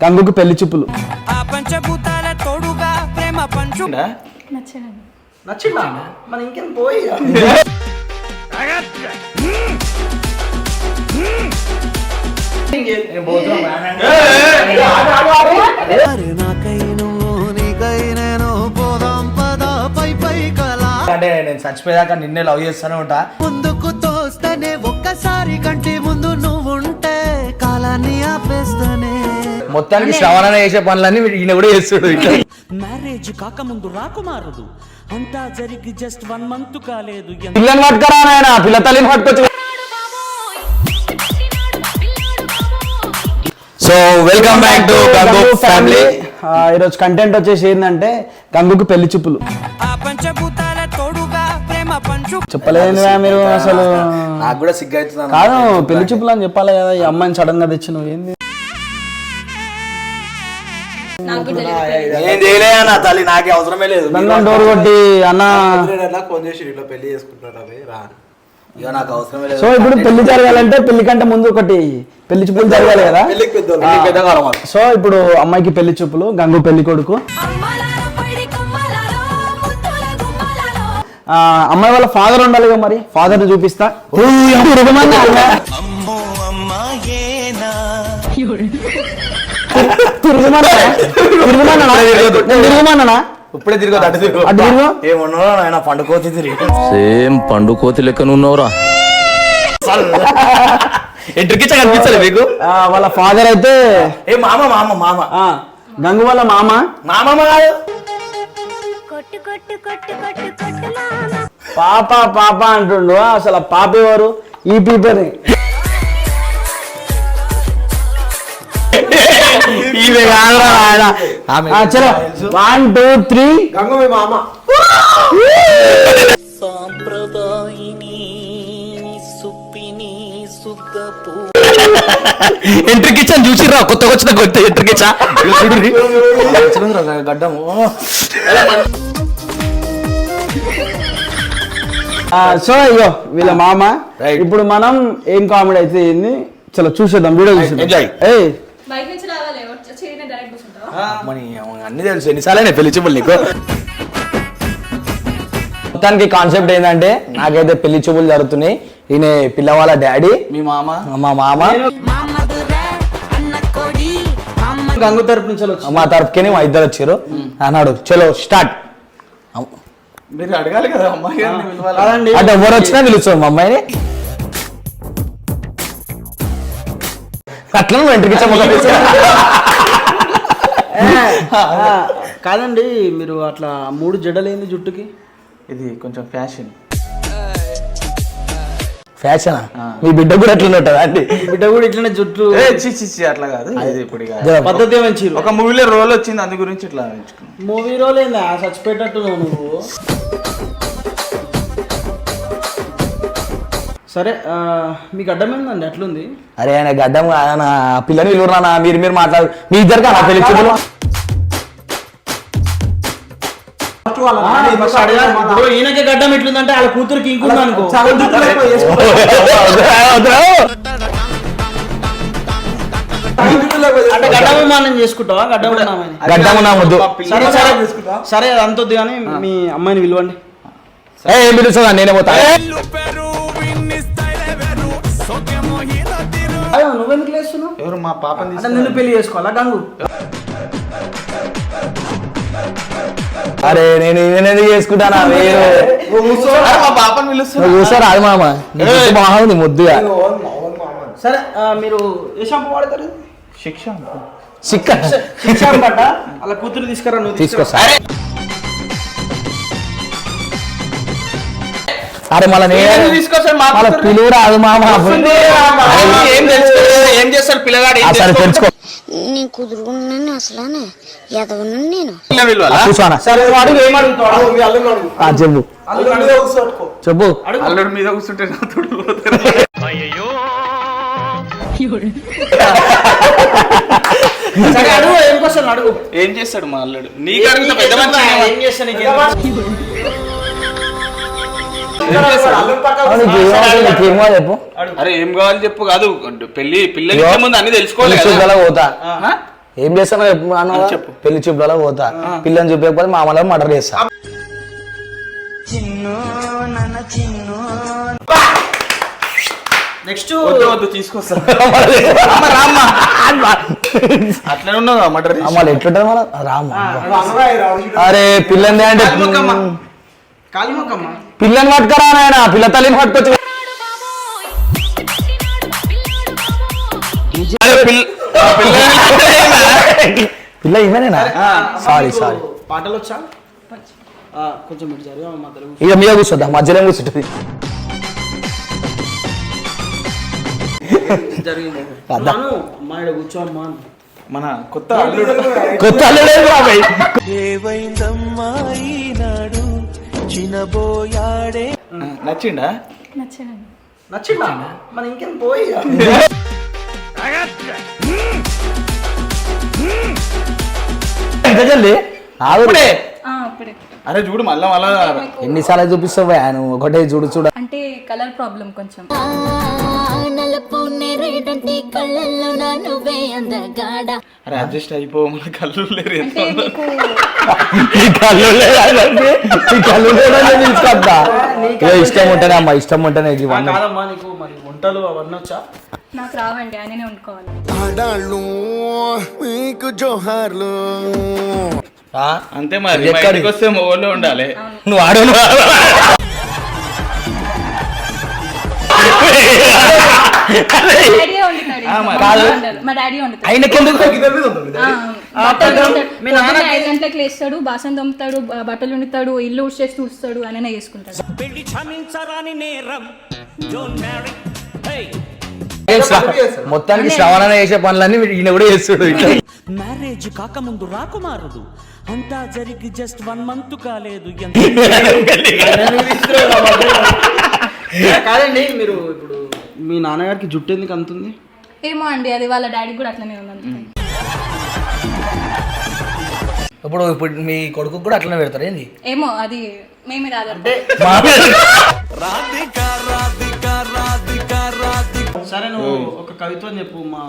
గంగుకు పెళ్ళి చూపులు. అంటే నేను చచ్చిపోయాక నిన్నే లవ్ చేస్తూనే ఉంటా. ముందుకు తోస్తేనే ఒక్కసారి మొత్తానికి శ్రవణ చేసే పనులన్నీ ఈయన కూడా చేస్తాడు మ్యారేజ్ కాకముందు రాకుమారుడు. అంతా జరిగి జస్ట్ వన్ మంత్ కాలేదు. పిల్లని పట్టుకరా నాయన పిల్ల తల్లిని పట్టుకొచ్చు. So welcome back to Gangu family ఈరోజు కంటెంట్ వచ్చేసి ఏంటంటే గంగుకు పెళ్ళి చూపులు. పంచభూతాల తోడుగా ప్రేమ పంచు చెప్పలేదు మీరు అసలు? నాకు కూడా సిగ్గు అవుతుంది కాదు పెళ్ళి చూపులు అని చెప్పాలి కదా ఈ అమ్మాయిని సడన్గా తెచ్చి నువ్వు ఏంది? నేను చేయలే అన్న తల్లి నాకే అవసరమే లేదు. డోర్ కొట్టి అన్న. ఫోన్ చేసి ఇట్లా పెళ్ళి అవి రా ఇక నాకు అవసరమే లేదు. సో ఇప్పుడు పెళ్ళి జరగాలంటే పెళ్ళి కంటే ముందు ఒకటి పెళ్ళి చూపులు జరగాలి కదా? సో ఇప్పుడు అమ్మాయికి పెళ్ళి చూపులు గంగు పెళ్ళి కొడుకు. ఆ, అమ్మాయి వాళ్ళ ఫాదర్ ఉండాలి కదా మరి ఫాదర్ చూపిస్తా. తిరగమన్నా తిరగమన్నా ఇప్పుడే తిరిగి అటు తిరుగు. అటు తిరుగు. ఏమన్నా ఆయన పండుకోవచ్చు తిరిగి. సేమ్ పండు కోతి లెక్కనున్నావురా ఎంట్రికిచ్చ కనిపించలే మీకు? ఆ, వాళ్ళ ఫాదర్ అయితే ఏ మామ మామ మామ. ఆ, గంగు వాళ్ళ మామ. మామ కాదు. కొట్టు కొట్టు కొట్టు కొట్టు కొట్టు మామ. పాప పాప అంటుండు. అసలు పాప ఎవరు? ఈ పీపర్ ఈమె కాదురా ఆయన చలో. వన్ టూ త్రీ గంగ మీ మామ. సాంప్రదాయిని సుప్పిని సుద్దపు ఎంట్రీ కిచెన్ చూసిర్రా? కొత్తగా వచ్చిన కొత్త ఎంట్రీ కిచా గడ్డము సో అయ్యో వీళ్ళ మామ. Right. ఇప్పుడు మనం ఏం కామెడీ అయితే ఏంది? చలో చూసేద్దాం వీడియో చూసేద్దాం. Enjoy. ఏయ్. బయట నుంచి మరి అన్ని తెలుసు. ఎన్నిసార్లు పెళ్ళి చూపులు నీకు. మొత్తానికి కాన్సెప్ట్ ఏంటంటే నాకైతే పెళ్ళి చూపులు జరుగుతున్నాయి. ఈయన పిల్లవాళ్ళ డాడీ. మీ మామ. మా మామ. గంగు తరపు నుంచి వచ్చి. మా తరపుకి మా ఇద్దరు వచ్చారు. అన్నాడు చలో స్టార్ట్. మీరు అడగాలి కదా అమ్మాయి అంటే ఎవరు వచ్చినా పిలుస్తాం మా అమ్మాయిని. అట్లా ఎంట్రీకి ఆ, కాదండి మీరు అట్లా మూడు జడలేంది జుట్టుకి? ఇది కొంచెం ఫ్యాషన్. ఫ్యాషన్? మీ బిడ్డ కూడా ఎట్లా ఉంటుందా అండి బిడ్డ కూడా ఇట్లనే జుట్టు. ఏ చి చి చి అట్లా కాదు. ఇది ఇప్పుడు ఇక. పద్ధతి మంచి ఒక మూవీలో రోల్ వచ్చింది అందు గురించి ఇట్లా మూవీ రోల్ ఏందా? చచ్చిపోయేటట్టు నువ్వు. సరే మీకు అడ్డమైందండి అట్లుంది. అరే ఆయన గడ్డం ఆయన పిల్లని విలువరా మీరు మీరు మాట్లాడు మీ ఇద్దరు కదా పెళ్ళి చూపులు. ఇప్పుడు ఈయనకి గడ్డం ఎట్లుందంటే వాళ్ళ కూతురికి ఇంకుంది అనుకో. అంటే గడ్డం విమానం చేసుకుంటావా? గడ్డం ఉన్నామని గడ్డం ఉన్నా ముద్దు? సరే సరే. అంతొద్దు కానీ మీ అమ్మాయిని పిలవండి. ఏ ఏం పిలుస్తుందా? నేనే పోతా. అయ్యో నువ్వెందుకు లేస్తున్నావు? ఎవరు మా పాపని అంటే నిన్ను పెళ్ళి చేసుకోవాలా? గంగు. అరే నేను నేను చేసుకుంటానా? మా పాపని పిలుస్తున్నా. చూసారా అది మామ. బాగుంది ముద్దుగా సరే మీరు ఏ షాంపూ వాడతారు? శిక్ష చిక్క శిక్ష పట్ట అలా కూతురు తీసుకురా నువ్వు తీసుకొస్తా. అరే మళ్ళీ నేను తీసుకొస్తాను మళ్ళీ మామ ఏం తెలుసు ఏం చేస్తాడు పిల్లగాడు ఏం సరే తెలుసుకో. నీ కుదురుకున్నాను అసలానే ఎదవను నేను. పిలవాలా కూర్చోనా. సరే నువ్వు అడుగు ఏం అడుగుతావు? ఆ, చెప్పు. చెప్పు. అల్లుడు మీద కూర్చుంటే నా తోడు పోతారు. సరే అడుగు ఏం క్వశ్చన్ అడుగు. ఏం చేస్తాడు మా అల్లుడు? నీకు అడుగుతా పెద్ద మనిషి ఏం చేస్తా నీకు నీకేమో చెప్పు అరే ఏం కావాలి చెప్పు కాదు. పెళ్ళి పిల్లలు ఇచ్చే ముందు అన్ని తెలుసుకోవాలి పోతా? ఏం చేస్తాను అన్న పెళ్ళి చూపులలో పోతా. పిల్లని చూపకపోతే మా అమ్మలో మర్డర్ చేస్తా. నెక్స్ట్ వద్దు వద్దు తీసుకొస్తా. అట్లనే ఉన్నదా మటర్ అమ్మాలి ఎట్లుంటది మన రామ్ అరే పిల్లని అంటే పిల్లని పట్టుకరా నాయన పిల్ల తల్లిని పట్టుకొచ్చు పిల్ల- ఆ పిల్ల పిల్ల ఇవేనేనా సారీ సారీ పాటలు వచ్చా కొంచెం ఇక మీద కూర్చోద్దా మధ్యలో కూర్చుంటుంది. మన కొత్త కొత్త బాబాయ్ నచ్చిండా? నచ్చిందా మన ఇంకేం పోయి ఆవిడే అరే చూడు మళ్ళా మళ్ళా. ఎన్నిసార్లు చూపిస్తావు నువ్వు ఒకటే చూడు చూడ. అంటే కలర్ ప్రాబ్లం కొంచెం. కళ్ళల్లో నా నువ్వే అందగాడ అరే అడ్జస్ట్ అయిపో మన కళ్ళు లేరు ఎంత ఈ కళ్ళు లేదంటే ఈ కళ్ళు లేదని ఇక ఇష్టం ఉంటేనే అమ్మా ఇష్టం ఉంటేనే కాదమ్మా నీకు మరి వంటలు అవన్నీ వచ్చా? నాకు రావండి ఆయననే వండుకోవాలి. ఆడాళ్ళు మీకు జోహార్లు. ఆ? అంతే మరి ఇది ఎక్కడి? బయటకు వస్తే మొగోళ్ళు ఉండాలి. నువ్వు ఆడను గంటలకు లేస్తాడు బాసం బ- బట్టలు వండుతాడు ఇల్లు ఉడ్చేసి తుడుస్తాడు ఆయననే చేసుకుంటాడు. పెళ్ళి క్షమించరాని నేరం. మొత్తానికి శ్రవణ చేసే పనులన్నీ ఈయన కూడా చేస్తాడు. మ్యారేజ్ కాకముందు రాకుమారదు అంతా జరిగి జస్ట్ వన్ మంత్ కాలేదు. కాదండి మీరు మీ నాన్నగారికి జుట్టు ఎందుకు అంతుంది? ఏమో అండి అది వాళ్ళ డాడీ కూడా అట్లనే ఉంది. ఇప్పుడు ఇప్పుడు మీ కొడుకు కూడా అట్లనే పెడతారు ఏంది? ఏమో అది మేమే రాదు సరే నువ్వు ఒక కవిత్వం చెప్పు మా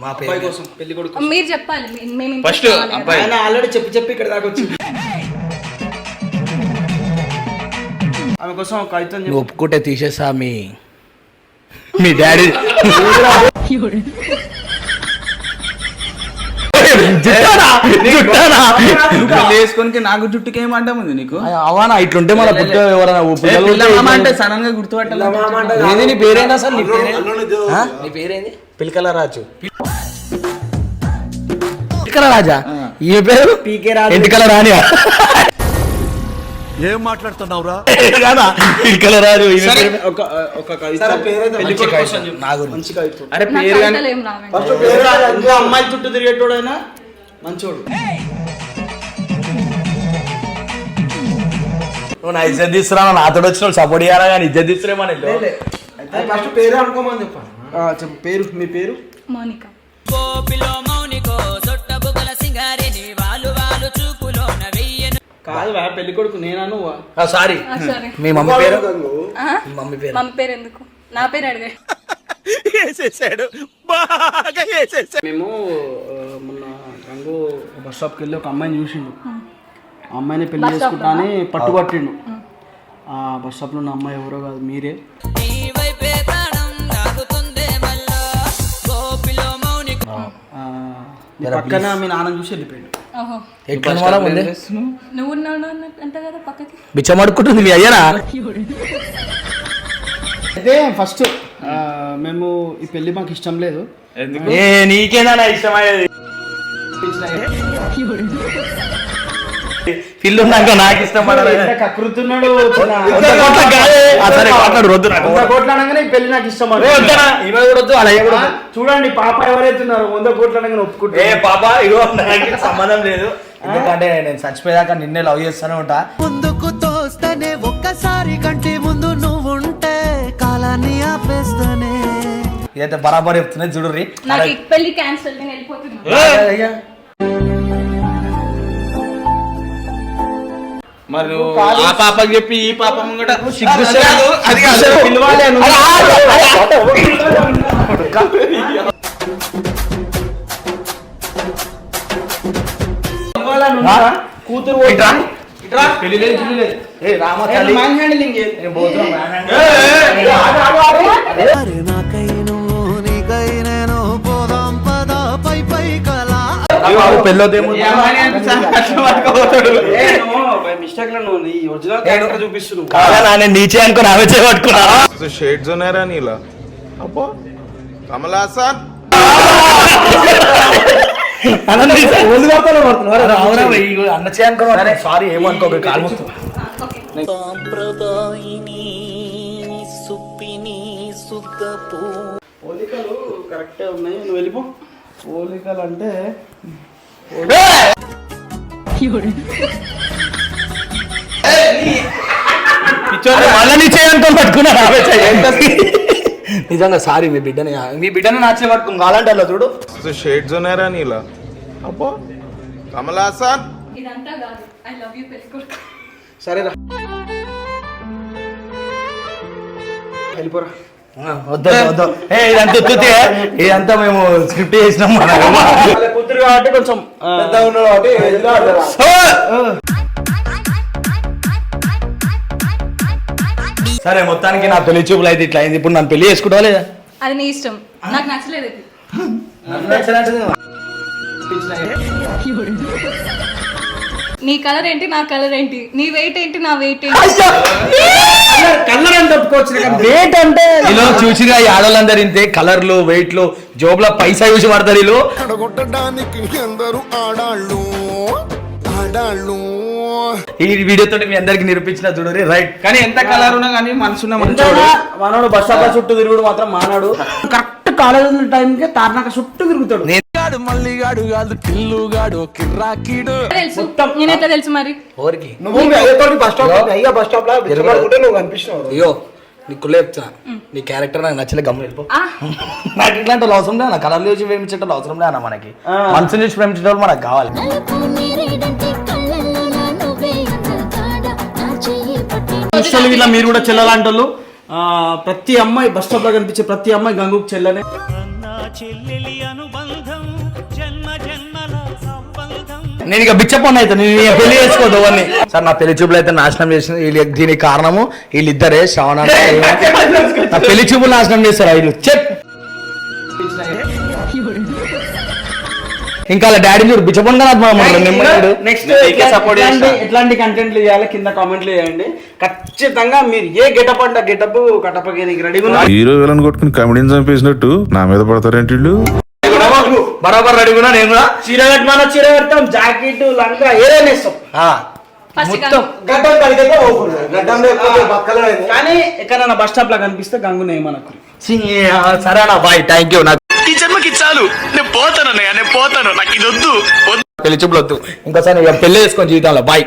మా అబ్బాయి కోసం పెళ్ళి కొడుకు మీరు చెప్పాలి మీ- మేము impress ఫస్ట్ కదా. అబ్బాయి. ఆయన ఆల్రెడీ చెప్పి చెప్పి ఇక్కడ దాకా వచ్చింది. ఆమె కోసం ఒక కవిత్వం నువ్వు చెప్పు ఒప్పుకుంటే తీసేసా మీ మీ డాడీ. చేసుకొని నాకు జుట్టుకి ఏం ఉంది నీకు అవనా ఇట్లుంటే మన పుట్ట ఎవరైనా ఏ, అంటే సడన్గా గుర్తుపట్టాలి ఏంది నీ పేరేంది అసలు? నీ పేరేంది? పిలకల రాజు పిలకల రాజా ఈ పేరు? పీకే రాజు. ఎంటికల రాణి ఏం మాట్లాడుతున్నావురా? అరే పేరు పేరు రాదు. ఇంకా అమ్మాయి చుట్టూ తిరిగేటోడైనా మంచోడు. నువ్వు నా ఇజ్జత్ తీసుకురా నాతో వచ్చిన సపోర్ట్ చేయాలా? కానీ ఇజ్జత్ తీసుకురేమని ఫస్ట్ పేరు అనుకోమని చెప్పాను చెప్పు. పేరు మీ పేరు? మోనిక. కాదు పెళ్ళి కొడుకు నేనా నువ్వా? సారీ. ఆ, సరే. మీ మమ్మీ పేరు? మమ్మీ పేరు? మమ్మీ పేరు ఎందుకు? నా పేరు అడిగా. మేము ఆ, మొన్న రంగు బస్ స్టాప్కి వెళ్ళి ఒక అమ్మాయిని చూసిండు. ఆ. అమ్మాయిని పెళ్ళి చేసుకుంటా అని పట్టుబట్టిండు ఆ. బస్ స్టాప్లో ఉన్న అమ్మాయి ఎవరో కాదు మీరే. పక్కన మీ నాన్న చూసి వెళ్ళిపోయాడు. నువ్వు అంటే కదా పక్కకి. మీ అయ్యనా? అయితే ఫస్ట్ మేము ఈ పెళ్ళి మాకు ఇష్టం లేదు. ఎందుకు? ఏ నీకేనా ఇష్టమయ్యేది? పిల్లు ఉన్నాక నాకు ఇష్టం కకృతున్నాడు కోట్ల అనగానే ఈ పెళ్ళి నాకు ఇష్టం. చూడండి పాప ఎవరైతే ఉన్నారో వంద కోట్లు అనగానే ఏ ఒప్పుకుంటే పాప ఇగో నాకు సంబంధం లేదు. ఎందుకంటే నేను చచ్చిపోయాక నిన్నే లవ్ చేస్తూనే ఉంటా. ముందుకు తోస్తేనే ఒక్కసారి కంటి ముందు నువ్వుంటే కాలాన్ని ఆపేస్తానే. ఇదైతే బరాబర్ చెప్తున్నది చూడుర్రి నాకు ఈ పెళ్ళి క్యాన్సిల్ నేను వెళ్ళిపోతున్నా. మరి నువ్వు ఆ పాపకి చెప్పి ఈ పాప ముంగట సిగ్గు అది. పిలవాలి నేను నీచే అనుకుని ఆమె చేయబట్టుకున్నా షేడ్స్ ఉన్నారా నీలా? అబ్బో. కమలాసన్ అన్న సారీ. కాలు మొత్తం. పోలికలు కరెక్టే ఉన్నాయి. నువ్వు వెళ్ళిపో. పోలికలు అంటే మళ్ళీ చేయనుకొని పట్టుకున్నా. నిజంగా సారీ మీ బిడ్డని మీ బిడ్డని నాచే పట్టుకుని కావాలంటే అలా చూడు షేడ్స్ ఉన్నారా నీలా? అబ్బో కమలాసన్ ఇదంతా కాదు. ఐ లవ్ యూ పెళ్ళికొడుకు సరేరా. వెళ్ళిపోరా. వద్దు వద్దు ఏ ఇదంతా ఉత్తుతే ఇదంతా మేము స్క్రిప్ట్ చేసినాం కూతురు కాబట్టి కొంచెం పెద్ద ఉన్నాడు కాబట్టి సరే మొత్తానికి నా తొలి చూపులు అయితే ఇట్లా అయింది. ఇప్పుడు నన్ను పెళ్ళి చేసుకుంటావా లేదా? అది నీ ఇష్టం. నాకు నచ్చలేదు ఇది. నీ కలర్ ఏంటి నా కలర్ ఏంటి? నీ వెయిట్ ఏంటి నా వెయిట్ ఏంటి? కలర్ అని తప్పుకోవచ్చు వెయిట్ అంటే వీళ్ళు చూసిగా ఈ ఆడవాళ్ళందరూ ఇంతే. కలర్లు వెయిట్లు జోబుల పైసా చూసి పడతారు వీళ్ళు అడగొట్టడానికి అందరూ ఆడాళ్ళు ఆడాళ్ళు. ఈ వీడియోతో మీ అందరికి నిరూపించిన చూడరి రైట్. కానీ ఎంత కలర్ ఉన్నా కానీ మనసున్న ఎంతైనా మనోడు బస్ స్టాప్ చుట్టూ తిరుగుడు మాత్రం మానాడు. కరెక్ట్ కాలేజ్ టైంకి తార్నాక చుట్టూ తిరుగుతాడు. తెలుసు? నేను ఎట్లా తెలుసు మరి? ఎవరికి నువ్వు బస్ స్టాప్ అయ్యా బస్ స్టాప్లో నువ్వు కనిపిస్తున్నావు. అయ్యో నీ కుళ్ళ చెప్తున్నా. నీ క్యారెక్టర్ నాకు నచ్చలే గమ్మ వెళ్ళిపో. ఆ, నాకు ఇట్లాంటి అవసరం లేదు నా కలర్ చూసి ప్రేమించడం అవసరం లేదు అన్న మనకి. మనసుని చూసి ప్రేమించడం వాళ్ళు మనకు కావాలి. ఇష్టలు ఇలా మీరు కూడా చెల్లలాంటి వాళ్ళు ఆ, ప్రతి అమ్మాయి బస్ స్టాప్లో కనిపించే ప్రతి అమ్మాయి గంగుకు చెల్లనే. నా చెల్లెలి అనుబంధం జన్మ జన్మల సంబంధం. నేను ఇక బిచ్చపొన్న అయితే నేను ఇక పెళ్ళి చేసుకోదు అవన్నీ సార్ నా పెళ్ళి చూపులు అయితే నాశనం చేసింది వీళ్ళ దీనికి కారణము వీళ్ళిద్దరే శ్రవణ నా పెళ్ళి చూపులు నాశనం చేస్తారు వీళ్ళు చెక్ ఇంకా వాళ్ళ డాడీ చూడు బిచ్చపొన్న నిమ్మడు నెక్స్ట్ ఎట్లాంటి కంటెంట్లు చేయాలి కింద కామెంట్లు చేయండి ఖచ్చితంగా మీరు ఏ గెటప్ అంటే గెటప్ కటపకి ఉన్నారు? హీరో విలన్ కొట్టుకుని కమెడీని చంపేసినట్టు నా మీద పడతారేంటి వీళ్ళు? బరాబర్ రెడీ కూడా నేను కూడా. చీర కట్టమన్నా చీర కడతాం. జాకెట్ లంగా ఏదైనా కడిగితే కానీ ఎక్కడైనా బస్ స్టాప్ లా కనిపిస్తే గంగునే మనకు ఛీ, ఆ, సరే అన్న బాయ్ థ్యాంక్ యూ ఈ జన్మకి చాలు. నేను పోతాను నేను పోతాను. నాకు ఇది వద్దు. పెళ్ళి చూపులు వద్దు. ఇంకోసారి ఇక పెళ్ళి చేసుకొని జీవితంలో. బాయ్